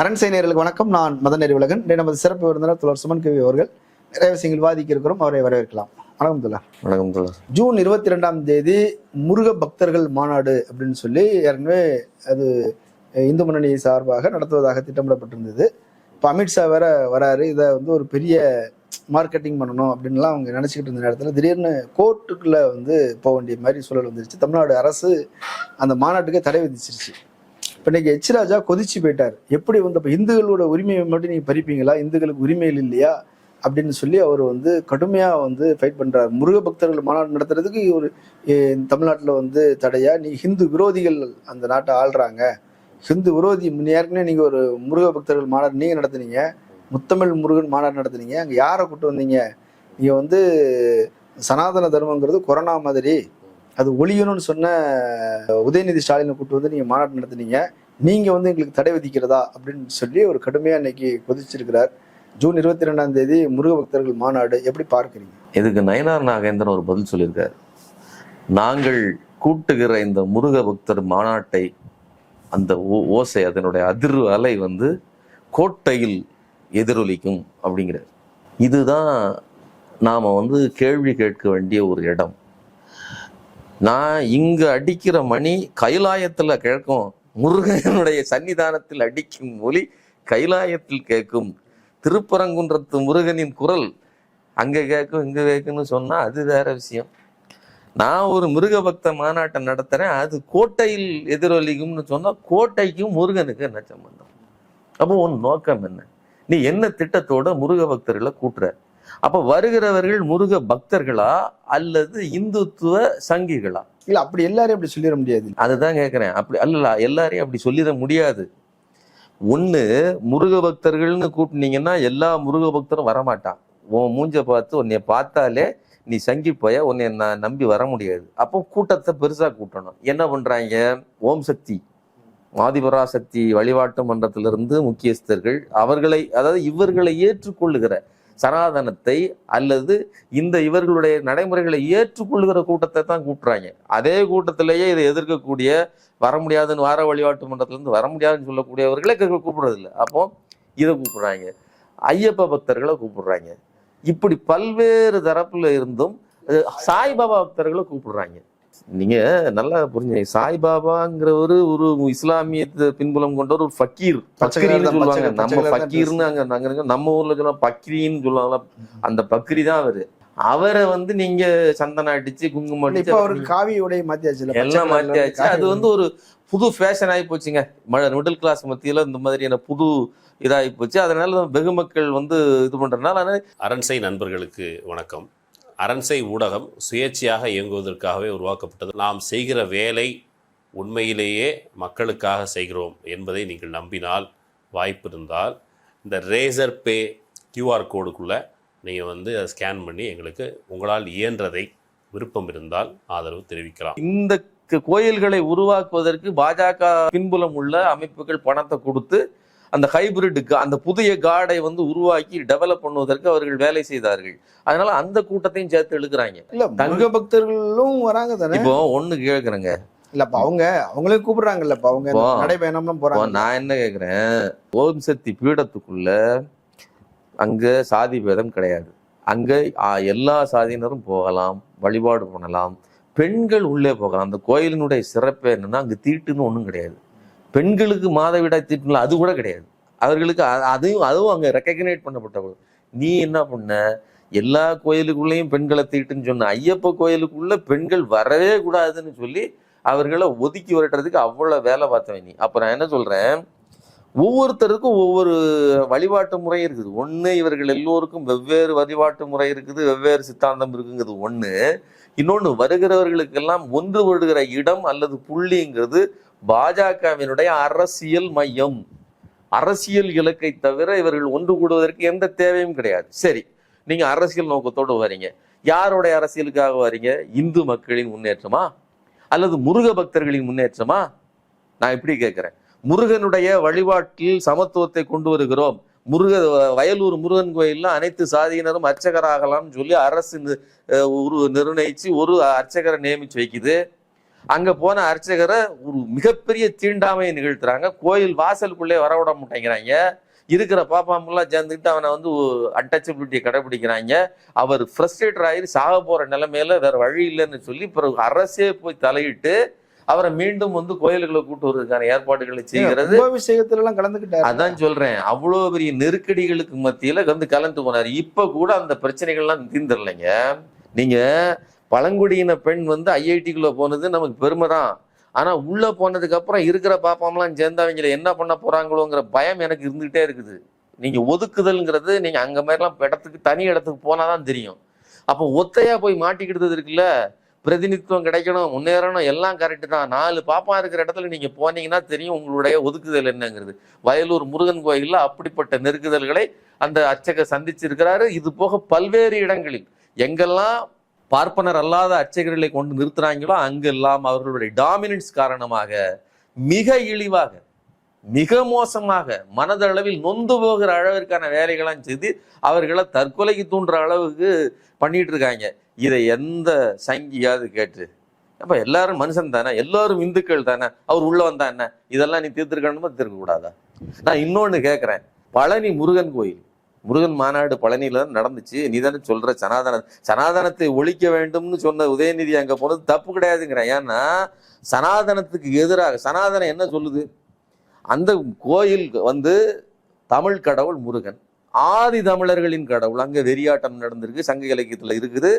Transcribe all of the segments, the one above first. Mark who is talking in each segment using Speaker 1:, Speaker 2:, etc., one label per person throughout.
Speaker 1: அரண்சை நேயர்களுக்கு வணக்கம். நான் மதன் உலகன் நமது சிறப்பு விருந்தினர் துளர் சுமன் கவி அவர்கள். நிறைய விஷயங்கள் விவாதிக்க இருக்கிறோம். அவரை வரவேற்கலாம். வணக்கம் துலர்
Speaker 2: வணக்கம் தோழர்.
Speaker 1: ஜூன் இருபத்தி ரெண்டாம் தேதி முருக பக்தர்கள் மாநாடு அப்படின்னு சொல்லி ஏற்கனவே அது இந்து முன்னணி சார்பாக நடத்துவதாக திட்டமிடப்பட்டிருந்தது. இப்போ அமித்ஷா வேற வராரு. இதை வந்து ஒரு பெரிய மார்க்கெட்டிங் பண்ணணும் அப்படின்லாம் அவங்க நினச்சிக்கிட்டு இருந்த நேரத்தில் திடீர்னு கோர்ட்டுக்குள்ளே வந்து போக வேண்டிய மாதிரி சூழல் வந்துருச்சு. தமிழ்நாடு அரசு அந்த மாநாட்டுக்கே தடை விதிச்சிருச்சு. இன்னைக்கு எச் ராஜா கொதிச்சு போயிட்டார். எப்படி வந்து இப்போ இந்துக்களோட உரிமையை மட்டும் நீங்கள் பறிப்பீங்களா? இந்துக்களுக்கு உரிமைகள் இல்லையா? அப்படின்னு சொல்லி அவர் வந்து கடுமையாக வந்து ஃபைட் பண்ணுறாரு முருக பக்தர்கள் மாநாடு நடத்துறதுக்கு ஒரு தமிழ்நாட்டில் வந்து தடையா நீ ஹிந்து விரோதிகள் அந்த நாட்டை ஆள்றாங்க. ஹிந்து விரோதி முன்ன ஏற்கனவே நீங்கள் ஒரு முருக பக்தர்கள் மாநாடு நீங்கள் நடத்துனீங்க. முத்தமிழ் முருகன் மாநாடு நடத்துனீங்க. அங்கே யாரை கூட்டு வந்தீங்க? நீங்கள் வந்து சனாதன தர்மங்கிறது கொரோனா மாதிரி. அது ஒழியணும்னு சொன்ன உதயநிதி ஸ்டாலினை கூட்டு வந்து நீங்கள் மாநாடு நடத்துனீங்க. நீங்கள் வந்து எங்களுக்கு தடை விதிக்கிறதா அப்படின்னு சொல்லி ஒரு கடுமையாக இன்னைக்கு கொதிச்சிருக்கிறார். ஜூன் இருபத்தி ரெண்டாம் தேதி முருக பக்தர்கள் மாநாடு எப்படி பார்க்குறீங்க?
Speaker 2: இதுக்கு நயனார் நாகேந்திரன் ஒரு பதில் சொல்லியிருக்காரு. நாங்கள் கூட்டுகிற இந்த முருக பக்தர் மாநாட்டை அந்த ஓ- ஓசை அதனுடைய அதிர்வு அலை வந்து கோட்டையில் எதிரொலிக்கும் அப்படிங்கிறார். இதுதான் நாம் வந்து கேள்வி கேட்க வேண்டிய ஒரு இடம். நான் இங்க அடிக்கிற மணி கைலாயத்துல கேட்கும். முருகனுடைய சன்னிதானத்தில் அடிக்கும் ஒலி கைலாயத்தில் கேட்கும். திருப்பரங்குன்றத்து முருகனின் குரல் அங்க கேட்கும் இங்க கேட்கும்னு சொன்னா அது வேற விஷயம். நான் ஒரு முருக பக்த மாநாட்டை நடத்துறேன் அது கோட்டையில் எதிரொலிக்கும்னு சொன்னா கோட்டைக்கும் முருகனுக்கு என்ன சம்பந்தம்? அப்போ உன் நோக்கம் என்ன? நீ என்ன திட்டத்தோட முருக பக்தர்களை கூட்டுற? அப்ப வருகிறவர்கள் முருக பக்தர்களா அல்லது இந்துத்துவ சங்கிகளா?
Speaker 1: இல்லை அப்படி எல்லாரையும் அப்படி சொல்லிட முடியாது.
Speaker 2: அதுதான் கேட்குறேன் அப்படி அல்ல எல்லாரையும் அப்படி சொல்லிட முடியாது. ஒன்று முருக பக்தர்கள்னு கூப்பிட்டீங்கன்னா எல்லா முருக பக்தரும் வரமாட்டான் உன் மூஞ்ச பார்த்து உன்னை பார்த்தாலே நீ சங்கி போய உன்னை நான் நம்பி வர முடியாது. அப்போ கூட்டத்தை பெருசாக கூட்டணும். என்ன பண்ணுறாங்க ஓம் சக்தி. ஆதிபராசக்தி வழிபாட்டு மன்றத்திலிருந்து முக்கியஸ்தர்கள் அவர்களை அதாவது இவர்களை ஏற்றுக்கொள்ளுகிற சனாதனத்தை அல்லது இந்த இவர்களுடைய நடைமுறைகளை ஏற்றுக்கொள்ளுகிற கூட்டத்தை தான் கூட்டுறாங்க. அதே கூட்டத்திலேயே இதை எதிர்க்கக்கூடிய வர முடியாதுன்னு வார வழிபாட்டு மன்றத்திலேருந்து வர முடியாதுன்னு சொல்லக்கூடியவர்களே கு- கூப்பிடுறது இல்லை அப்போ இதை கூப்பிடுறாங்க. ஐயப்ப பக்தர்களை கூப்பிடுறாங்க. இப்படி பல்வேறு தரப்பில் இருந்தும் சாய்பாபா பக்தர்களை கூப்பிடுறாங்க. நீங்க நல்லா புரிஞ்சுங்க. சாய்பாபாங்கிறவரு ஒரு இஸ்லாமிய பின்புலம் கொண்ட ஒரு ஃபக்கீர். பக்ரீன்னு சொல்லுவாங்க. நம்ம ஃபக்கீர்னு அங்க நாங்க இருக்கோம். நம்ம ஊர்ல சொல்ல பக்ரின்னு சொல்லுவாங்களா அந்த பக்ரி தான் அவரு. அவரை வந்து நீங்க சந்தனம் அடிச்சு குங்குமம் அடிச்சு
Speaker 1: இப்போ அவருக்கு காவி உடை மாத்தியாச்சு
Speaker 2: எல்லாம் மாத்தியாச்சு. அது வந்து ஒரு புது ஃபேஷன் ஆகி போச்சுங்க. மிடில் கிளாஸ் மத்தியில இந்த மாதிரியான புது இதாகி போச்சு. அதனால வெகு மக்கள் வந்து இது பண்றதுனால ஆனா
Speaker 3: அரண்சை நண்பர்களுக்கு வணக்கம். அரண்சை ஊடகம் சுயேட்சையாக இயங்குவதற்காகவே உருவாக்கப்பட்டது. நாம் செய்கிற வேலை உண்மையிலேயே மக்களுக்காக செய்கிறோம் என்பதை நீங்கள் நம்பினால் வாய்ப்பு இருந்தால் இந்த ரேசர் பே கியூஆர் கோடுக்குள்ளே நீங்கள் வந்து அதை ஸ்கேன் பண்ணி எங்களுக்கு உங்களால் இயன்றதை விருப்பம் இருந்தால் ஆதரவு தெரிவிக்கலாம்.
Speaker 2: இந்த க- கோயில்களை உருவாக்குவதற்கு பாஜக பின்புலம் உள்ள அமைப்புகள் பணத்தை கொடுத்து அந்த ஹைபிரிட்டுக்கு அந்த புதிய காடை வந்து உருவாக்கி டெவலப் பண்ணுவதற்கு அவர்கள் வேலை செய்தார்கள். அதனால அந்த கூட்டத்தையும் சேர்த்து இழுக்கிறாங்க
Speaker 1: இல்ல முருக பக்தர்களும் வராங்க தானே?
Speaker 2: இப்போ ஒண்ணு கேக்குறேங்க.
Speaker 1: இல்ல அப்ப அவங்க அவங்களே கூப்பிடுறாங்கல்ல இப்ப அவங்க நடைபயணம்லாம் போறாங்க.
Speaker 2: நான் என்ன கேக்குறேன் ஓம் சக்தி பீடத்துக்குள்ள அங்க சாதி பேதம் கிடையாது. அங்க எல்லா சாதியினரும் போகலாம் வழிபாடு பண்ணலாம். பெண்கள் உள்ளே போகலாம். அந்த கோயிலினுடைய சிறப்பு என்னன்னா அங்க தீட்டுன்னு ஒண்ணும் கிடையாது. பெண்களுக்கு மாதவிடாய் தீட்டுல அது கூட கிடையாது. அவர்களுக்கு அதையும் அதுவும் அங்கே ரெக்கக்னைட் பண்ணப்பட்ட நீ என்ன பண்ண? எல்லா கோயிலுக்குள்ளேயும் பெண்களை தீட்டுன்னு சொன்ன ஐயப்ப கோயிலுக்குள்ள பெண்கள் வரவே கூடாதுன்னு சொல்லி அவர்களை ஒதுக்கி விரட்டுறதுக்கு அவ்வளோ வேலை பார்த்தவன் நீ. அப்போ நான் என்ன சொல்கிறேன் ஒவ்வொருத்தருக்கும் ஒவ்வொரு வழிபாட்டு முறை இருக்குது. ஒன்று இவர்கள் எல்லோருக்கும் வெவ்வேறு வழிபாட்டு முறை இருக்குது வெவ்வேறு சித்தாந்தம் இருக்குங்கிறது ஒன்று இன்னொன்று வருகிறவர்களுக்கெல்லாம் ஒன்று விடுகிற இடம் அல்லது புள்ளிங்கிறது பாஜகவினுடைய அரசியல் மையம். அரசியல் இலக்கை தவிர இவர்கள் ஒன்று கூடுவதற்கு எந்த தேவையும் கிடையாது. சரி நீங்க அரசியல் நோக்கத்தோடு வரீங்க. யாருடைய அரசியலுக்காக வரீங்க? இந்து மக்களின் முன்னேற்றமா? அல்லது முருக பக்தர்களின் முன்னேற்றமா? நான் இப்படி கேட்கிறேன். முருகனுடைய வழிபாட்டில் சமத்துவத்தை கொண்டு வருகிறோம். முருக வயலூர் முருகன் கோயிலில் அனைத்து சாதியினரும் அர்ச்சகராகலாம்னு சொல்லி அரசு ஒரு நிர்ணயிச்சு ஒரு அர்ச்சகரை நியமிச்சு வைக்குது. அங்க போன அர்ச்சகரை ஒரு மிகப்பெரிய தீண்டாமையை நிகழ்த்துறாங்க. கோயில் வாசலுக்குள்ளே வர விட மாட்டேங்கிறாங்க. இருக்கிற பாப்பாமெல்லாம் சேர்ந்துக்கிட்டு அவனை வந்து அன்டச்சபிலிட்டியை கடைபிடிக்கிறாங்க அவர் ஃப்ரஸ்ட்ரேட்டர் ஆகி சாக போற நிலைமையில வேற வழி இல்லைன்னு சொல்லி பிறகு அரசே போய் தலையிட்டு அவரை மீண்டும் வந்து கோயில்களை கூட்டு வருவதற்கான ஏற்பாடுகளை செய்கிறது.
Speaker 1: கும்பாபிஷேகத்துல எல்லாம் கலந்துக்கிட்டாரு?
Speaker 2: அதான் சொல்றேன். அவ்வளவு பெரிய நெருக்கடிகளுக்கு மத்தியில வந்து கலந்து போனாரு. இப்ப கூட அந்த பிரச்சனைகள்லாம் தீர்ந்துடலைங்க. நீங்க பழங்குடியின பெண் வந்து ஐஐடிக்குள்ளே போனது நமக்கு பெருமை தான் ஆனால் உள்ளே போனதுக்கப்புறம் இருக்கிற பாப்பாமெலாம் சேர்ந்து அவங்கள என்ன பண்ண போகிறாங்களோங்கிற பயம் எனக்கு இருந்துகிட்டே இருக்குது. நீங்கள் ஒதுக்குதல்ங்கிறது நீங்கள் அங்கே மாதிரிலாம் இடத்துக்கு தனி இடத்துக்கு போனாதான் தெரியும். அப்போ ஒத்தையாக போய் மாட்டிக்கிட்டது இருக்குல்ல? பிரதிநிதித்துவம் கிடைக்கணும் முன்னேறணும் எல்லாம் கரெக்டு தான். நாலு பாப்பா இருக்கிற இடத்துல நீங்கள் போனீங்கன்னா தெரியும் உங்களுடைய ஒதுக்குதல் என்னங்கிறது. வயலூர் முருகன் கோயிலில் அப்படிப்பட்ட நெருக்குதல்களை அந்த அர்ச்சகர் சந்திச்சிருக்கிறாரு. இது போக பல்வேறு இடங்களில் எங்கெல்லாம் பார்ப்பனர் அல்லாத அர்ச்சகர்களை கொண்டு நிறுத்துறாங்களோ அங்கெல்லாம் அவர்களுடைய டாமினன்ஸ் காரணமாக மிக இழிவாக மிக மோசமாக மனதளவில் நொந்து போகிற அளவிற்கான வேலைகளாம் செய்து அவர்களை தற்கொலைக்கு தூண்டுற அளவுக்கு பண்ணிட்டு இருக்காங்க இதை எந்த சங்கியாவது கேட்டு அப்ப எல்லாரும் மனுஷன் தானே எல்லாரும் இந்துக்கள் தானே அவர் உள்ள வந்தா என்ன இதெல்லாம் நீ தீர்த்திருக்கணுமா? தீர்க்க கூடாதா நான் இன்னொன்னு கேட்கிறேன் பழனி முருகன் கோயில் முருகன் மாநாடு பழனியில நடந்துச்சு. நீ தானே சொல்ற சனாதன சனாதனத்தை ஒழிக்க வேண்டும்னு சொன்ன உதயநிதி அங்க போனது தப்பு கிடையாதுங்கிறேன் ஏன்னா சனாதனத்துக்கு எதிராக சனாதனம் என்ன சொல்லுது? அந்த கோயில் வந்து தமிழ் கடவுள் முருகன். ஆதி தமிழர்களின் கடவுள். அங்க வெறியாட்டம் நடந்திருக்கு சங்க இலக்கியத்துல இருக்குது.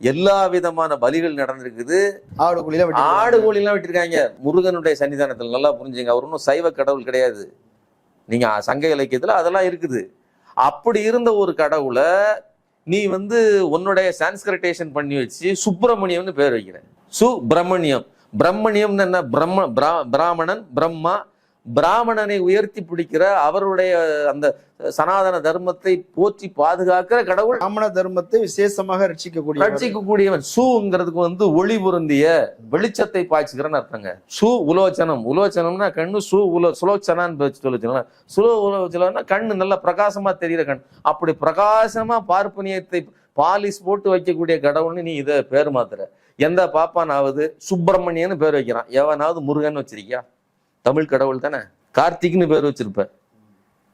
Speaker 2: எல்லா விதமான பலிகள் நடந்திருக்குது.
Speaker 1: ஆடு வெட்டி
Speaker 2: ஆடு கோழிலாம் விட்டுருக்காங்க. முருகனுடைய சன்னிதானத்தில். நல்லா புரிஞ்சுங்க. அவர் ஒன்றும் சைவ கடவுள் கிடையாது. நீங்க சங்க இலக்கியத்துல அதெல்லாம் இருக்குது. அப்படி இருந்த ஒரு கடவுளை நீ வந்து உன்னுடைய சான்ஸ்கிரிட்டேஷன் பண்ணி வச்சு சுப்பிரமணியம்னு பேர் வைக்கிறேன். சுப்பிரமணியம். பிரம்மணியம்னு என்ன? பிரம்ம பிரா- பிராமணன் பிரம்மா பிராமணனை உயர்த்தி பிடிக்கிற அவருடைய அந்த சனாதன தர்மத்தை போற்றி பாதுகாக்கிற கடவுள்.
Speaker 1: பிராமண தர்மத்தை விசேஷமாக ரட்சிக்கக்கூடிய
Speaker 2: ரட்சிக்கக்கூடியவன். சூங்கிறதுக்கு வந்து ஒளி பொருந்திய வெளிச்சத்தை பாய்ச்சுக்கிறன்னு அர்த்தங்க. சு உலோச்சனம். உலோச்சனம்னா கண்ணு சு உலோ சுலோச்சனான்னு சொல்லுச்சுங்களா? சுலோ உலோச்சனா கண்ணு நல்லா பிரகாசமா தெரியுற கண். அப்படி பிரகாசமா பார்ப்பனியத்தை பாலிஷ் போட்டு வைக்கக்கூடிய கடவுள்னு நீ இதை பேர் மாத்துற. எந்த பாப்பானாவது சுப்பிரமணியன்னு பேர் வைக்கிறான். எவனாவது முருகன் வச்சிருக்கியா? தமிழ் கடவுள் தானே? கார்த்திக்னு பேர் வச்சிருப்ப.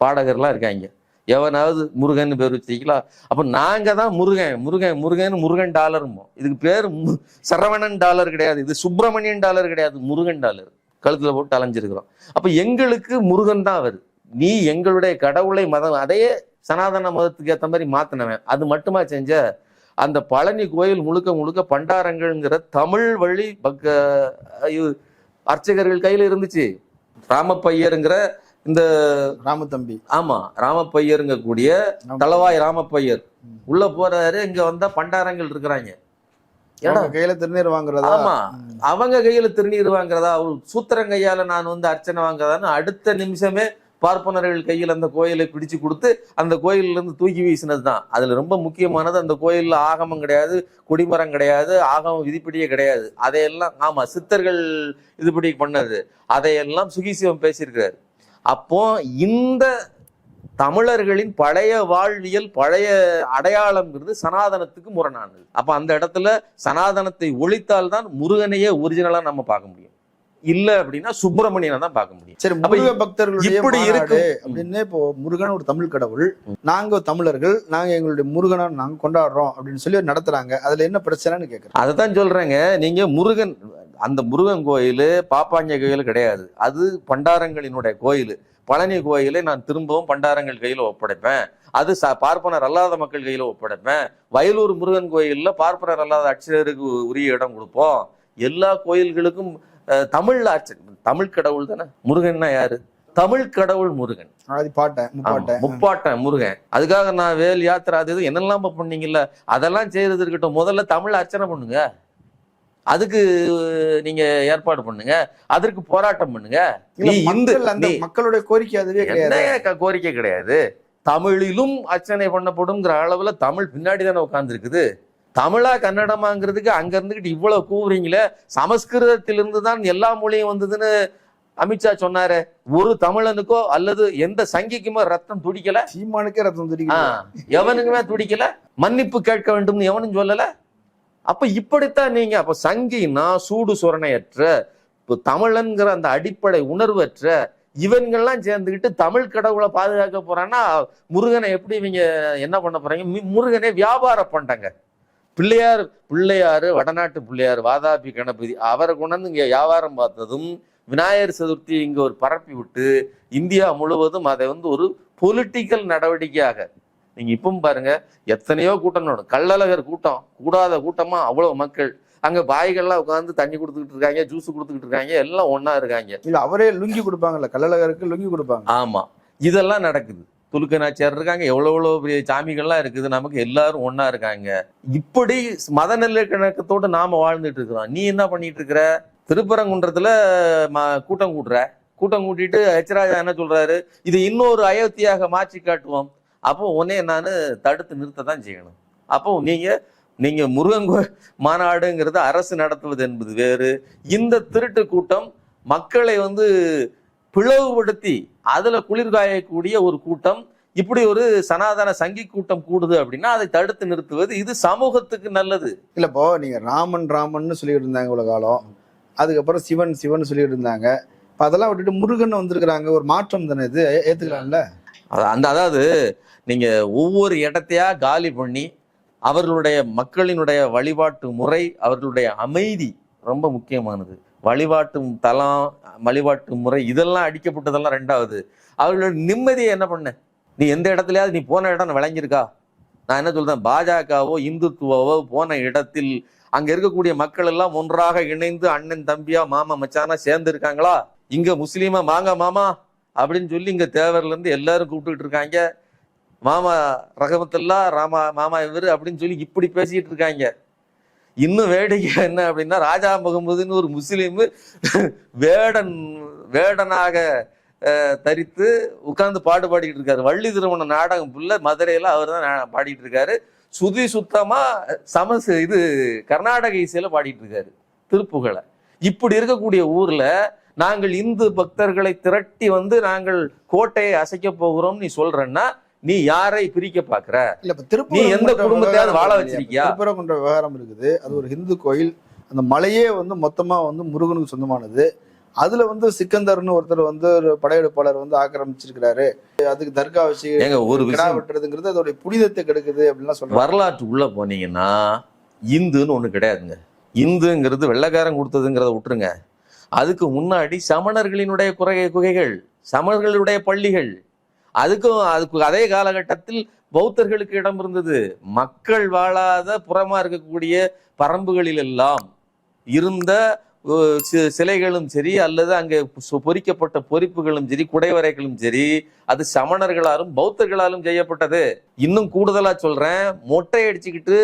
Speaker 2: பாடகர்லாம் இருக்காங்க. எவனாவது முருகன் பேர் வச்சிருக்கீங்களா? அப்போ நாங்க தான் முருகன். முருகன் முருகன் முருகன் டாலருமோ இதுக்கு பேர் மு- சரவணன் டாலர் கிடையாது. இது சுப்பிரமணியன் டாலர் கிடையாது. முருகன் டாலர். கழுத்துல போட்டு அலைஞ்சிருக்கிறோம். அப்போ எங்களுக்கு முருகன் தான் அவர். நீ எங்களுடைய கடவுளை மதம் அதையே சனாதன மதத்துக்கு ஏற்ற மாதிரி மாத்தினவன். அது மட்டுமா செஞ்ச? அந்த பழனி கோயில் முழுக்க முழுக்க பண்டாரங்கள்ங்கிற தமிழ் வழி பக்க அர்ச்சகர்கள் கையில இருந்துச்சு. ராமப்பையருங்கிற இந்த
Speaker 1: ராமதம்பி
Speaker 2: ஆமா ராமப்பையருங்க கூடிய தளவாய் ராமப்பையர். உள்ள போறாரு இங்க வந்தா பண்டாரங்கள் இருக்கிறாங்க.
Speaker 1: கையில திருநீர் வாங்குறதா?
Speaker 2: ஆமா. அவங்க கையில திருநீர் வாங்குறதா? ஒரு சூத்திரன் கையால நான் வந்து அர்ச்சனை வாங்குறதான்னு அடுத்த நிமிஷமே பார்ப்பனர்கள் கையில் அந்த கோயிலை பிடிச்சு கொடுத்து அந்த கோயில்ல இருந்து தூக்கி வீசினது தான் அதில் ரொம்ப முக்கியமானது அந்த கோயிலில் ஆகமம் கிடையாது குடிமரம் கிடையாது ஆகமம் விதிப்படியே கிடையாது. அதையெல்லாம் ஆமாம் சித்தர்கள் இதுபடி பண்ணது. அதையெல்லாம் சுகிசிவம் பேசியிருக்கிறாரு. அப்போ இந்த தமிழர்களின் பழைய வாழ்வியல் பழைய அடையாளம்ங்கிறது சனாதனத்துக்கு முரணானது. அப்போ அந்த இடத்துல சனாதனத்தை ஒழித்தால்தான் முருகனையே ஒரிஜினலாக நம்ம பார்க்க முடியும். இல்ல அப்படின்னா சுப்பிரமணியனை தான் பார்க்க முடியும்.
Speaker 1: சரி முருக பக்தர்களுடைய
Speaker 2: இப்படி
Speaker 1: மாநாடு
Speaker 2: இருக்கும்.
Speaker 1: அப்படின்னு இப்போ முருகன் ஒரு தமிழ் கடவுள் நாங்க தமிழர்கள் நாங்க எங்களுடைய முருகனை நாங்க கொண்டாடுறோம் அப்படின்னு சொல்லி நடத்துறாங்க. அதுல என்ன பிரச்சனைன்னு கேக்குறேன்.
Speaker 2: அதை தான் சொல்றேங்க. நீங்க முருகன் அந்த முருகன் கோயில் பாப்பாஞ்ச கோயில் கிடையாது. அது பண்டாரங்களினுடைய கோயில். பழனி கோயிலை நான் திரும்பவும் பண்டாரங்கள் கையில ஒப்படைப்பேன். அது ச பார்ப்பனர் அல்லாத மக்கள் கையில ஒப்படைப்பேன். வயலூர் முருகன் கோயில்ல பார்ப்பனர் அல்லாத அர்ச்சகருக்கு உரிய இடம் கொடுப்போம். எல்லா கோயில்களுக்கும் தமிழ்ல அர்ச்ச தமிழ் கடவுள் தானே? முருகன்னா யாரு? தமிழ் கடவுள் முருகன்.
Speaker 1: முப்பாட்டேன்
Speaker 2: முருகன். அதுக்காக நான் வேல் யாத்திரை அது இது என்னெல்லாம் பண்ணீங்கல்ல? அதெல்லாம் செய்யறது இருக்கட்டும். முதல்ல தமிழ் அர்ச்சனை பண்ணுங்க. அதுக்கு நீங்க ஏற்பாடு பண்ணுங்க. அதற்கு போராட்டம் பண்ணுங்க.
Speaker 1: மக்களுடைய கோரிக்கை அதுவே கிடையாது.
Speaker 2: கோரிக்கை கிடையாது? தமிழிலும் அர்ச்சனை பண்ணப்படும்ங்கிற அளவுல தமிழ் பின்னாடி தானே உட்கார்ந்து இருக்குது தமிழா கன்னடமாங்கிறதுக்கு அங்க இருந்துகிட்டு இவ்வளவு கூவுறீங்களே? சமஸ்கிருதத்திலிருந்து தான் எல்லா மொழியும் வந்ததுன்னு அமித்ஷா சொன்னாரு. ஒரு தமிழனுக்கோ அல்லது எந்த சங்கிக்குமோ ரத்தம் துடிக்கல?
Speaker 1: சீமானுக்கே ரத்தம்
Speaker 2: ஆ,
Speaker 1: துடிக்குது
Speaker 2: எவனுக்குமே துடிக்கல? மன்னிப்பு கேட்க வேண்டும்னு எவனும் சொல்லல? அப்ப இப்படித்தான் நீங்க அப்ப சங்கினா சூடு சுரணையற்ற இப்போ தமிழன்கிற அந்த அடிப்படை உணர்வற்ற இவங்கெல்லாம் சேர்ந்துக்கிட்டு தமிழ் கடவுளை பாதுகாக்க போறான்னா முருகனை எப்படி இவங்க என்ன பண்ண போறாங்க? முருகனை வியாபாரம் பண்ணிட்டாங்க பிள்ளையார் பிள்ளையாரு வடநாட்டு பிள்ளையார் வாதாபி கணபதி அவரை கொண்டாந்து இங்க வியாபாரம் பார்த்ததும் விநாயகர் சதுர்த்தி இங்க ஒரு பரப்பி விட்டு இந்தியா முழுவதும் அதை வந்து ஒரு பொலிட்டிக்கல் நடவடிக்கையாக. நீங்க இப்பவும் பாருங்க எத்தனையோ கூட்டம் நடக்கும். கள்ளழகர் கூட்டம் கூடாத கூட்டமா அவ்வளவு மக்கள். அங்க பாய்கள்லாம் உட்காந்து தண்ணி கொடுத்துக்கிட்டு இருக்காங்க ஜூஸ் கொடுத்துக்கிட்டு இருக்காங்க எல்லாம் ஒண்ணா இருக்காங்க.
Speaker 1: இல்ல அவரே லுங்கி கொடுப்பாங்கல்ல கள்ளழகருக்கு லுங்கி கொடுப்பாங்க.
Speaker 2: ஆமா இதெல்லாம் நடக்குது. துலுக்க நாச்சியார் இருக்காங்க. எவ்வளோ எவ்வளோ பெரிய சாமிகள்லாம் இருக்குது. நமக்கு எல்லாரும் ஒன்றா இருக்காங்க. இப்படி மத நல்லிணக்கத்தோடு நாம வாழ்ந்துட்டு இருக்கிறோம். நீ என்ன பண்ணிட்டு இருக்கிற? திருப்பரங்குன்றத்தில் ம- கூட்டம் கூட்டுற கூட்டம் கூட்டிட்டு ஹெச்ராஜா என்ன சொல்கிறாரு இது இன்னொரு அயோத்தியாக மாற்றி காட்டுவோம். அப்போ உன்னே நான் தடுத்து நிறுத்த தான் செய்யணும். அப்போ நீங்கள் நீங்கள் முருகன் கோ- மாநாடுங்கிறது அரசு நடத்துவது என்பது வேறு. இந்த திருட்டு கூட்டம் மக்களை வந்து பிளவுபடுத்தி அதுல குளிர்காயக்கூடிய ஒரு கூட்டம் இப்படி ஒரு சனாதன சங்கி கூட்டம் கூடுது அப்படின்னா அதை தடுத்து நிறுத்துவது இது சமூகத்துக்கு நல்லது.
Speaker 1: இல்ல இப்போ நீங்க ராமன் ராமன்னு சொல்லிட்டு இருந்தாங்க இவ்வளவு காலம். அதுக்கப்புறம் சிவன் சிவன் சொல்லிட்டு இருந்தாங்க. இப்ப அதெல்லாம் விட்டுட்டு முருகன் வந்திருக்கிறாங்க. ஒரு மாற்றம் தானே இது? ஏ- ஏத்துக்கலாம்ல?
Speaker 2: அது- அந்த அதாவது நீங்க ஒவ்வொரு இடத்தையா காலி பண்ணி அவர்களுடைய மக்களினுடைய வழிபாட்டு முறை அவர்களுடைய அமைதி ரொம்ப முக்கியமானது. வழிபாட்டு தலம் வழிபாட்டு முறை இதெல்லாம் அடிக்கப்பட்டதெல்லாம் ரெண்டாவது. அவர்களோட நிம்மதியை என்ன பண்ண? நீ எந்த இடத்துலயாவது நீ போன இடம் விளைஞ்சிருக்கா நான் என்ன சொல்றேன்? பாஜகவோ இந்துத்துவவோ போன இடத்தில் அங்க இருக்கக்கூடிய மக்கள் எல்லாம் ஒன்றாக இணைந்து அண்ணன் தம்பியா மாமா மச்சானா சேர்ந்து இருக்காங்களா? இங்க முஸ்லீமா மாங்க மாமா அப்படின்னு சொல்லி இங்க தேவர்ல இருந்து எல்லாரும் கூப்பிட்டுட்டு இருக்காங்க. மாமா ரகமத்துல்லா ராமா மாமா இவரு அப்படின்னு சொல்லி இப்படி பேசிட்டு இருக்காங்க. இன்னும் வேடிக்கை என்ன அப்படின்னா ராஜா முகமதுன்னு ஒரு முஸ்லீம் வேடன் வேடனாக தரித்து உட்கார்ந்து பாட்டு பாடிக்கிட்டு இருக்காரு. வள்ளி திருமண நாடகம் புள்ள மதுரையில் அவர் தான் பாடிட்டு இருக்காரு. சுதி சுத்தமாக சமஸ் இது கர்நாடக இசையில் பாடிட்டு இருக்காரு திருப்புகழை. இப்படி இருக்கக்கூடிய ஊரில் நாங்கள் இந்து பக்தர்களை திரட்டி வந்து நாங்கள் கோட்டையை அசைக்க போகிறோம் நீ சொல்றன்னா நீ யாரை பிரிக்க பாக்குற
Speaker 1: இல்ல இப்ப
Speaker 2: நீ
Speaker 1: திருப்பூர்
Speaker 2: எந்த குடும்பத்தையாவது வாழ வச்சிருக்கியா?
Speaker 1: திருப்பரங்குன்ற விவகாரம் இருக்குது. அது ஒரு ஹிந்து கோயில். அந்த மலையே வந்து மொத்தமா வந்து முருகனுக்கு சொந்தமானது. அதுல வந்து சிக்கந்தர்னு ஒருத்தர் வந்து ஒரு படையெடுப்பாளர் வந்து ஆக்கிரமிச்சிருக்கிறாரு. அதுக்கு தர்கா வச்சு
Speaker 2: ஏங்க ஒரு விஷயம்.
Speaker 1: வெட்டுறதுங்கிறது அதோட புனிதத்தை கெடுக்குது அப்படின்லாம் சொல்றாங்க.
Speaker 2: வரலாற்று உள்ள போனீங்கன்னா இந்துன்னு ஒண்ணு கிடையாதுங்க. இந்துங்கிறது வெள்ளைக்காரன் கொடுத்ததுங்கிறத விட்டுருங்க. அதுக்கு முன்னாடி சமணர்களினுடைய குறை குகைகள் சமணர்களுடைய பள்ளிகள் அதுக்கும் அதுக்கு அதே காலகட்டத்தில் பௌத்தர்களுக்கு இடம் இருந்தது. மக்கள் வாழாத புறமா இருக்கக்கூடிய பரம்புகளில் எல்லாம் இருந்த சிலைகளும் சரி அல்லது அங்கே பொறிக்கப்பட்ட பொறிப்புகளும் சரி குடைவரைகளும் சரி அது சமணர்களாலும் பௌத்தர்களாலும் செய்யப்பட்டது. இன்னும் கூடுதலா சொல்றேன் மொட்டை அடிச்சுக்கிட்டு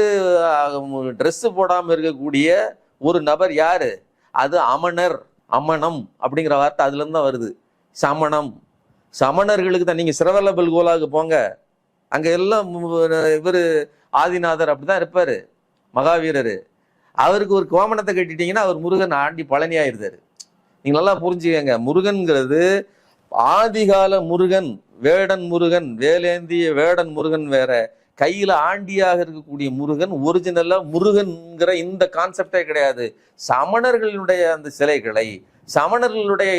Speaker 2: Dress போடாமல் இருக்கக்கூடிய ஒரு நபர் யாரு? அது அமணர் அமணம் அப்படிங்கிற வார்த்தை அதுல இருந்து தான் வருது. சமணம். சமணர்களுக்கு தான். நீங்கள் சிரவல்லபல் கோலாவுக்கு போங்க. அங்கே எல்லாம் இவர் ஆதிநாதர் அப்படிதான் இருப்பார் மகாவீரர். அவருக்கு ஒரு கோமணத்தை கட்டிட்டீங்கன்னா அவர் முருகன் ஆண்டி பழனி ஆயிருந்தாரு. நீங்கள் நல்லா புரிஞ்சுக்கங்க. முருகன்கிறது ஆதிகால முருகன் வேடன் முருகன் வேலேந்திய வேடன் முருகன் வேற. கையில் ஆண்டியாக இருக்கக்கூடிய முருகன் ஒரிஜினலாக முருகன்கிற இந்த கான்செப்டே கிடையாது. சமணர்களுடைய அந்த சிலைகளை சமணர்களுடைய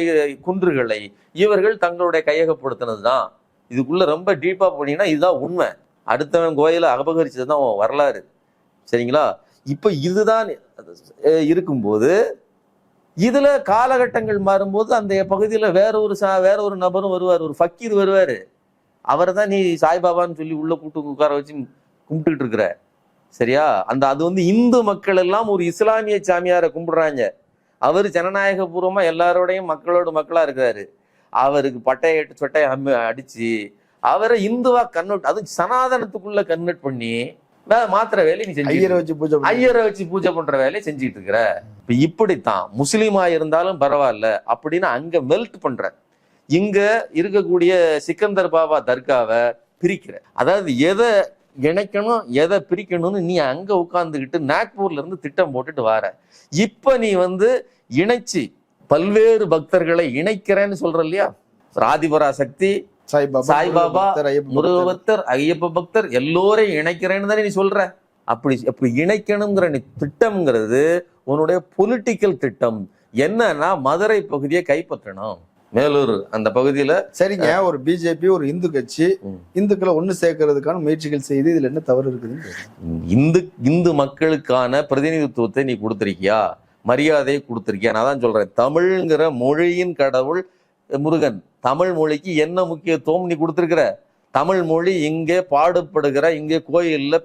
Speaker 2: குன்றுகளை இவர்கள் தங்களுடைய கையகப்படுத்தினது தான் இதுக்குள்ளே ரொம்ப டீப்பாக போனீங்கன்னா இதுதான் உண்மை. அடுத்தவன் கோயிலை அபகரிச்சது தான் வரலாறு. சரிங்களா? இப்போ இதுதான் இருக்கும்போது இதில் காலகட்டங்கள் மாறும்போது அந்த பகுதியில் வேற ஒரு சா வேற ஒரு நபரும் வருவார். ஒரு ஃபக்கீர் வருவாரு. அவரை தான் நீ சாய்பாபான்னு சொல்லி உள்ளே கூட்டு உட்கார வச்சு கும்பிட்டுக்கிட்டு இருக்கிற. சரியா? அந்த அது வந்து இந்து மக்கள் எல்லாம் ஒரு இஸ்லாமிய சாமியாரை கும்பிடுறாங்க. அவர் ஜனநாயக பூர்வமா எல்லாரோடையும் மக்களோட மக்களா இருக்காரு அவருக்கு பட்டைய சொட்டையை அம்மி அடிச்சு அவரை இந்துவா கன்வெர்ட் அதுவும் சனாதனத்துக்குள்ள கன்வெர்ட் பண்ணி மாத்திர வேலையை நீ செஞ்சு
Speaker 1: ஐயரை வச்சு பூஜை
Speaker 2: ஐயரை வச்சு பூஜை பண்ற வேலையை செஞ்சுட்டு இருக்கிற. இப்ப இப்படித்தான் முஸ்லீமா இருந்தாலும் பரவாயில்ல அப்படின்னு அங்க மெல்ட் பண்ற. இங்க இருக்கக்கூடிய சிக்கந்தர் பாபா தர்காவை பிரிக்கிற. அதாவது எதை இணைக்கணும் எதை பிரிக்கணும்னு நீ அங்க உட்கார்ந்துகிட்டு நாக்பூர்ல இருந்து திட்டம் போட்டுட்டு வர. இப்ப நீ வந்து இணைச்சு பல்வேறு பக்தர்களை இணைக்கிறேன்னு சொல்ற இல்லையா? ராதிபரா சக்தி
Speaker 1: சாய்பாபா.
Speaker 2: முருக பக்தர். ஐயப்ப பக்தர் எல்லோரையும் இணைக்கிறேன்னு தானே நீ சொல்ற. அப்படி அப்படி இணைக்கணுங்கிற நீ திட்டம்ங்கிறது உன்னுடைய பொலிட்டிக்கல் திட்டம். என்னன்னா மதுரை பகுதியை கைப்பற்றணும். மேலூர் அந்த பகுதியில
Speaker 1: சரிங்க ஒரு பிஜேபி ஒரு இந்து கட்சி. இந்துக்களை ஒண்ணு சேர்க்கறதுக்கான முயற்சிகள் செய்து இதுல என்ன தவறு இருக்குதுன்னு கேக்குறேன்.
Speaker 2: இந்து இந்து மக்களுக்கான பிரதிநிதித்துவத்தை நீ கொடுத்திருக்கியா மரியாதையை கொடுத்திருக்கியா நான் தான் சொல்றேன் தமிழ்ங்கிற மொழியின் கடவுள் முருகன் தமிழ் மொழிக்கு என்ன முக்கியத்துவம் நீ கொடுத்திருக்கிற தமிழ் மொழி இங்கே பாடுபடுகிற இங்கே கோயில்ல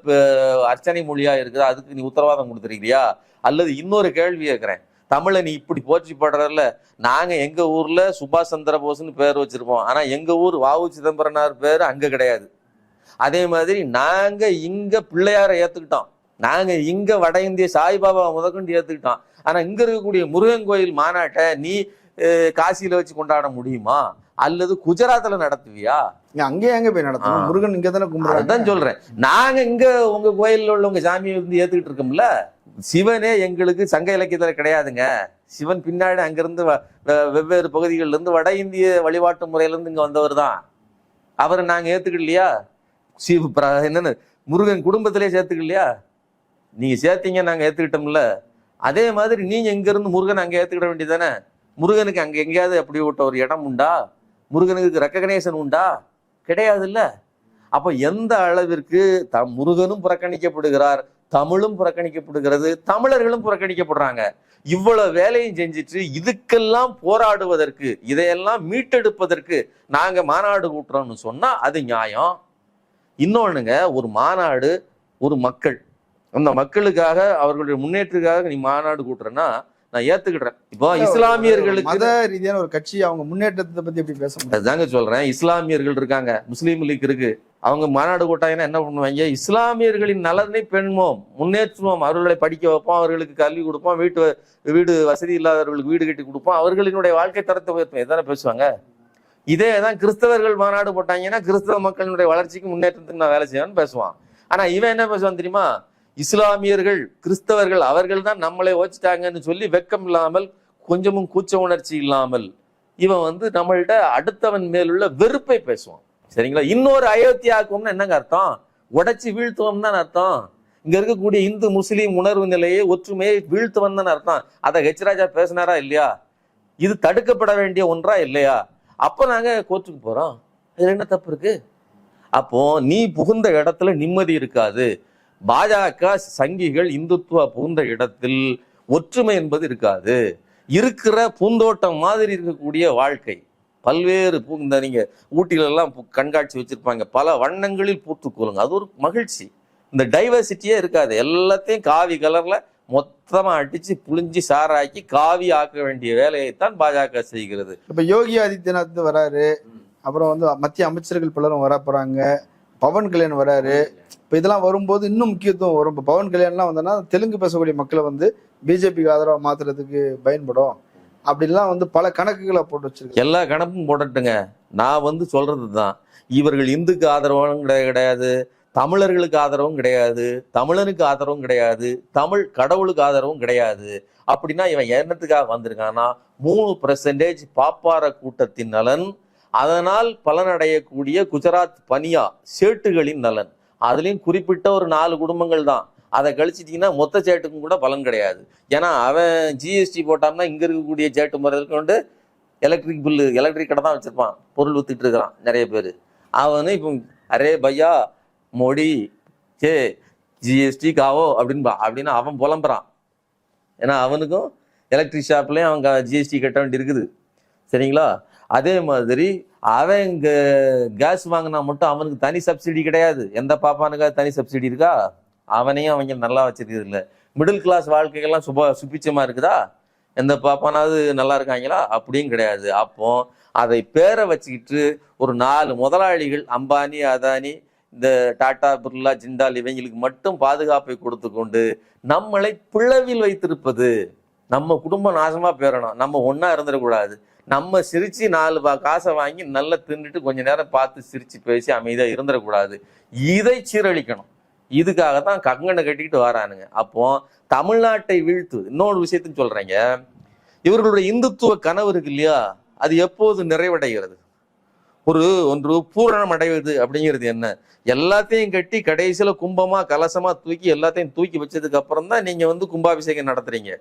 Speaker 2: அர்ச்சனை மொழியா இருக்குது அதுக்கு நீ உத்தரவாதம் கொடுத்திருக்கிறியா அல்லது இன்னொரு கேள்வி கேட்கிறேன் தமிழை நீ இப்படி போற்றி பாடுறல்ல. நாங்க எங்க ஊர்ல சுபாஷ் சந்திர போஸ்னு பேர் வச்சிருப்போம். ஆனா எங்க ஊர் வாவு சிதம்பரனார் பேர் அங்க கிடையாது. அதே மாதிரி நாங்க இங்க பிள்ளையாரை ஏத்துக்கிட்டோம். நாங்க இங்க வட இந்திய சாய்பாபா முதற்கொண்டு ஏத்துக்கிட்டோம். ஆனா இங்க இருக்கக்கூடிய முருகன் கோயில் மாநாட்டை நீ காசியில வச்சு கொண்டாட முடியுமா? அல்லது குஜராத்ல நடத்துவியா?
Speaker 1: அங்கேயே எங்க போய் நடத்தணும். முருகன் இங்க தானே கும்பிடுறாங்க.
Speaker 2: அதுதான் சொல்றேன். நாங்க இங்க உங்க கோயில்ல உள்ளவங்க சாமியை வந்து ஏத்துக்கிட்டு இருக்கோம்ல. சிவனே எங்களுக்கு சங்க இலக்கியத்தில் கிடையாதுங்க. சிவன் பின்னாடி அங்கிருந்து வ- வெவ்வேறு பகுதிகளிலிருந்து வட இந்திய வழிபாட்டு முறையிலேருந்து இங்கே வந்தவர் தான் அவரை நாங்கள் ஏற்றுக்கலையா சிவ என்னென்னு முருகன் குடும்பத்திலே சேர்த்துக்கலையா? நீங்கள் சேர்த்தீங்க நாங்கள் ஏற்றுக்கிட்டோம்ல அதே மாதிரி நீங்கள் இங்கேருந்து முருகன் அங்கே ஏற்றுக்கிட வேண்டியதானே முருகனுக்கு அங்கே எங்கேயாவது அப்படி விட்ட ஒரு இடம் உண்டா? முருகனுக்கு ரெக்கக்னேஷன் உண்டா? கிடையாதுல்ல. அப்போ எந்த அளவிற்கு த முருகனும் புறக்கணிக்கப்படுகிறார்? தமிழும் புறக்கணிக்கப்படுகிறது தமிழர்களும் புறக்கணிக்கப்படுறாங்க. இவ்வளவு வேலையும் செஞ்சுட்டு இதுக்கெல்லாம் போராடுவதற்கு இதையெல்லாம் மீட்டெடுப்பதற்கு நாங்க மாநாடு கூட்டுறோம்னு சொன்னா அது நியாயம். இன்னொன்னுங்க ஒரு மாநாடு ஒரு மக்கள். அந்த மக்களுக்காக அவர்களுடைய முன்னேற்றத்துக்காக நீ மாநாடு கூட்டுறேன்னா நான் ஏத்துக்கிடுறேன். இப்போ இஸ்லாமியர்களுக்கு
Speaker 1: மத ரீதியான ஒரு கட்சி அவங்க முன்னேற்றத்தை பத்தி எப்படி பேச முடியும்?
Speaker 2: அதுதாங்க சொல்றேன். இஸ்லாமியர்கள் இருக்காங்க. முஸ்லீம் லீக் இருக்கு. அவங்க மாநாடு கூட்டாங்கன்னா என்ன பண்ணுவாங்க? இஸ்லாமியர்களின் நலனை பெண்மோம் முன்னேற்றுவோம் அவர்களை படிக்க வைப்போம் அவர்களுக்கு கல்வி கொடுப்போம் வீட்டு வீடு வசதி இல்லாதவர்களுக்கு வீடு கட்டி கொடுப்போம் அவர்களினுடைய வாழ்க்கை தரத்தை உயர்த்தும் எதானே பேசுவாங்க? இதே தான் கிறிஸ்தவர்கள் மாநாடு போட்டாங்கன்னா கிறிஸ்தவ மக்களினுடைய வளர்ச்சிக்கு முன்னேற்றத்துக்கு நான் வேலை செய்வேன்னு பேசுவான். ஆனா இவன் என்ன பேசுவான் தெரியுமா? இஸ்லாமியர்கள் கிறிஸ்தவர்கள் அவர்கள் தான் நம்மளை ஓச்சிட்டாங்கன்னு சொல்லி வெக்கம் இல்லாமல் கொஞ்சமும் கூச்ச உணர்ச்சி இல்லாமல் இவன் வந்து நம்மள்கிட்ட அடுத்தவன் மேலுள்ள வெறுப்பை பேசுவான். சரிங்களா? இன்னொரு அயோத்தியாக்கும்னு என்னங்க அர்த்தம்? உடைச்சி வீழ்த்துவோம் தான் அர்த்தம். இங்க இருக்கக்கூடிய இந்து முஸ்லீம் உணர்வு நிலையை ஒற்றுமையை வீழ்த்துவன் தான் அர்த்தம். அதை ஹெச்ராஜா பேசினாரா இல்லையா? இது தடுக்கப்பட வேண்டிய ஒன்றா இல்லையா? அப்ப நாங்க கோர்ட்டுக்கு போறோம். இதுல என்ன தப்பு இருக்கு? அப்போ நீ புகுந்த இடத்துல நிம்மதி இருக்காது. பாஜக சங்கிகள் இந்துத்துவ புகுந்த இடத்தில் ஒற்றுமை என்பது இருக்காது. இருக்கிற பூந்தோட்டம் மாதிரி இருக்கக்கூடிய வாழ்க்கை. பல்வேறு பூ இந்த நீங்கள் ஊட்டியிலெல்லாம் கண்காட்சி வச்சுருப்பாங்க. பல வண்ணங்களில் பூத்துக்குலுங்க அது ஒரு மகிழ்ச்சி. இந்த டைவர்சிட்டியே இருக்காது. எல்லாத்தையும் காவி கலரில் மொத்தமாக அடித்து புழிஞ்சு சாராக்கி காவி ஆக்க வேண்டிய வேலையைத்தான் பாஜக செய்கிறது.
Speaker 1: இப்போ யோகி ஆதித்யநாத் வராரு. அப்புறம் வந்து மத்திய அமைச்சர்கள் பலரும் வர போகிறாங்க பவன் கல்யாண் வராரு. இப்போ இதெல்லாம் வரும்போது இன்னும் முக்கியத்துவம் வரும். இப்போ பவன் கல்யாண்லாம் வந்தோன்னா தெலுங்கு பேசக்கூடிய மக்களை வந்து பிஜேபிக்கு ஆதரவாக மாற்றுறதுக்கு பயன்படும். அப்படிலாம் வந்து பல கணக்குகளை போட்டு வச்சிருக்கு
Speaker 2: எல்லா கணக்கும் போடட்டுங்க. நான் வந்து சொல்றது தான் இவர்கள் இந்துக்கு ஆதரவும் கிடையாது. தமிழர்களுக்கு ஆதரவும் கிடையாது. தமிழனுக்கு ஆதரவும் கிடையாது. தமிழ் கடவுளுக்கு ஆதரவும் கிடையாது. அப்படின்னா இவன் என்னத்துக்காக வந்திருக்கான்னா மூணு பர்சன்டேஜ் பாப்பார கூட்டத்தின் நலன் அதனால் பலனடையக்கூடிய குஜராத் பனியா சேட்டுகளின் நலன். அதுலேயும் குறிப்பிட்ட ஒரு நாலு குடும்பங்கள் தான் அதை கழிச்சிட்டிங்கன்னா மொத்த சேட்டுக்கும் கூட பலன் கிடையாது. ஏன்னா அவன் ஜிஎஸ்டி போட்டான்னா இங்கே இருக்கக்கூடிய சேட்டு முறையில் கொண்டு எலக்ட்ரிக் பில்லு எலக்ட்ரிக் கடை தான் வச்சிருப்பான். பொருள் வித்துட்டு இருக்கிறான் நிறைய பேர். அவனு இப்போ அரே பையா மோடி சே ஜிஎஸ்டி காவோ அப்படின்னு அப்படின்னு அவன் புலம்புறான். ஏன்னா அவனுக்கும் எலக்ட்ரிக் ஷாப்லேயும் அவங்க ஜிஎஸ்டி கட்ட வேண்டி இருக்குது. சரிங்களா? அதே மாதிரி அவன் இங்கே கேஸ் வாங்கினா மட்டும் அவனுக்கு தனி சப்சிடி கிடையாது. எந்த பாப்பானுக்காக தனி சப்சிடி இருக்கா? அவனையும் அவங்க நல்லா வச்சிருக்கிறது இல்லை. மிடில் கிளாஸ் வாழ்க்கைகள்லாம் சுப சுபிச்சமா இருக்குதா? எந்த பாப்பானாவது நல்லா இருக்காங்களா? அப்படியும் கிடையாது. அப்போ அதை பேரை வச்சுக்கிட்டு ஒரு நாலு முதலாளிகள் அம்பானி அதானி இந்த டாடா பிர்லா ஜிண்டால் இவங்களுக்கு மட்டும் பாதுகாப்பை கொடுத்து கொண்டு நம்மளை பிளவில் வைத்திருப்பது. நம்ம குடும்பம் நாசமா பேரணும் நம்ம ஒன்றா இருந்துடக்கூடாது. நம்ம சிரிச்சு நாலு பா- காசை வாங்கி நல்லா தின்னுட்டு கொஞ்ச நேரம் பார்த்து சிரிச்சு பேசி அமைதியாக இருந்துடக்கூடாது. இதை சீரழிக்கணும். இதுக்காக தான் கங்கனை கட்டிக்கிட்டு வரானுங்க. அப்போ தமிழ்நாட்டை வீழ்த்து இன்னொரு விஷயத்தையும் சொல்றேங்க. இவர்களுடைய இந்துத்துவ கனவு இருக்கு இல்லையா? அது எப்போது நிறைவடைகிறது? ஒரு ஒன்று பூரணம் அடைவது அப்படிங்கிறது என்ன? எல்லாத்தையும் கட்டி கடைசியில கும்பமா கலசமா தூக்கி எல்லாத்தையும் தூக்கி வச்சதுக்கு அப்புறம் தான் நீங்க வந்து கும்பாபிஷேகம் நடத்துறீங்க.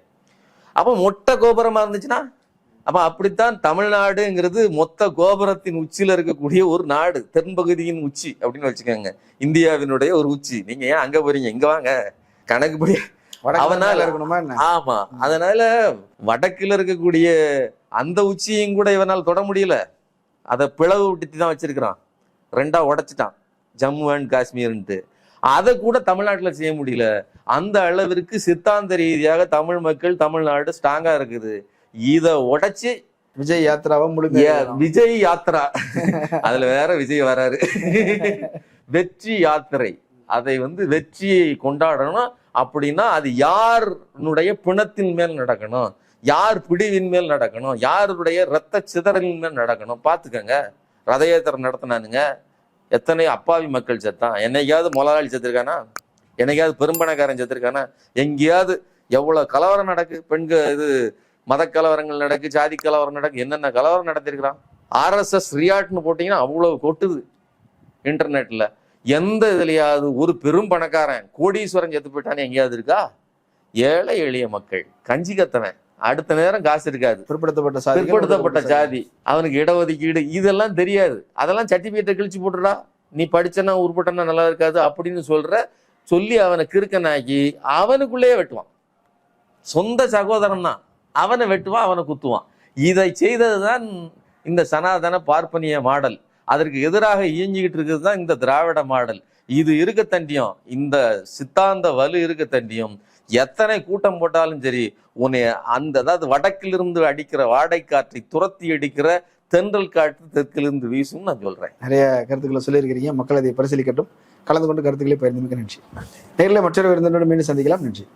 Speaker 2: அப்போ மொட்டை கோபுரமா இருந்துச்சுன்னா அப்ப அப்படித்தான் தமிழ்நாடுங்கிறது மொத்த கோபுரத்தின் உச்சியில இருக்கக்கூடிய ஒரு நாடு தென்பகுதியின் உச்சி அப்படின்னு வச்சுக்கோங்க. இந்தியாவினுடைய ஒரு உச்சி. நீங்க ஏன் அங்க போறீங்க? இங்க வாங்க. கணக்குப்படி அவனால- ஆமா. அதனால வடக்குல இருக்கக்கூடிய அந்த உச்சியையும் கூட இவனால் தொட முடியல. அதை பிளவு விட்டு தான் வச்சிருக்கிறான். ரெண்டா உடைச்சிட்டான். ஜம்மு அண்ட் காஷ்மீர்ன்ட்டு. அதை கூட தமிழ்நாட்டுல செய்ய முடியல. அந்த அளவிற்கு சித்தாந்த ரீதியாக தமிழ் மக்கள் தமிழ்நாடு ஸ்ட்ராங்கா இருக்குது. இத உடைச்சு
Speaker 1: விஜய் யாத்ராவை
Speaker 2: ஏ,
Speaker 1: முழுமையா
Speaker 2: விஜய் யாத்ரா அதுல வேற விஜய் வராரு. வெற்றி யாத்திரை. அதை வந்து வெற்றியை கொண்டாடணும். அப்படின்னா அது யாருடைய பிணத்தின் மேல் நடக்கணும். யார் பிடிவின் மேல் நடக்கணும். யாருடைய ரத்த சிதறலின் மேல் நடக்கணும். பாத்துக்கங்க ரத யாத்திரை நடத்தினானுங்க. எத்தனை அப்பாவி மக்கள் செத்தான். என்னைக்காவது முதலாளி செத்துருக்கானா? என்னைக்காவது பெரும்பணக்காரன் செத்துருக்கானா? எங்கேயாவது எவ்வளவு கலவரம் நடக்கு பெண்கள் இது மத கலவரங்கள் நடக்கு ஜாதி கலவரம் நடக்கு என்னென்ன கலவரம் நடத்திருக்கிறான்? ஆர்எஸ்எஸ் ரியாட்னு போட்டீங்கன்னா அவ்வளவு கொட்டுது இன்டர்நெட்ல. எந்த இதுலயாவது ஒரு பெரும் பணக்காரன் கோடீஸ்வரன் செத்து போயிட்டானே எங்கேயாவது இருக்கா? ஏழை எளிய மக்கள். கஞ்சி கத்தவன் அடுத்த நேரம் காசு இருக்காது.
Speaker 1: பிற்படுத்தப்பட்ட சாதி
Speaker 2: பிற்படுத்தப்பட்ட ஜாதி. அவனுக்கு இடஒதுக்கீடு. இதெல்லாம் தெரியாது. அதெல்லாம் சர்டிபிகேட்டை கிழிச்சு போட்டுடா. நீ படிச்சனா உருப்பட்டனா நல்லா இருக்காது அப்படின்னு சொல்ற சொல்லி அவனை கிறுக்கனாக்கி அவனுக்குள்ளேயே வெட்டுவான். சொந்த சகோதரன் தான். அவனை வெட்டுவான் அவனை குத்துவான். இதை செய்தது தான் இந்த சனாதன பார்ப்பனிய மாடல். அதற்கு எதிராக இயங்கிக்கிட்டு இருக்கிறது தான் இந்த திராவிட மாடல். இது இருக்க தண்டியும் இந்த சித்தாந்த வலு இருக்க தண்டியும் எத்தனை கூட்டம் போட்டாலும் சரி உன்னை அந்த அதாவது வடக்கிலிருந்து அடிக்கிற வாடை காற்றை துரத்தி அடிக்கிற தென்றல் காற்று தெற்கிலிருந்து வீசும் நான் சொல்றேன்.
Speaker 1: நிறைய கருத்துக்களை சொல்லியிருக்கிறீங்க. மக்கள் அதை பரிசீலிக்கட்டும். கலந்து கொண்டு கருத்துக்களை பகிர்ந்தமைக்கு நன்றி. நேரில் மற்றொரு விருந்தினோடு மீண்டும் சந்திக்கலாம். நன்றி.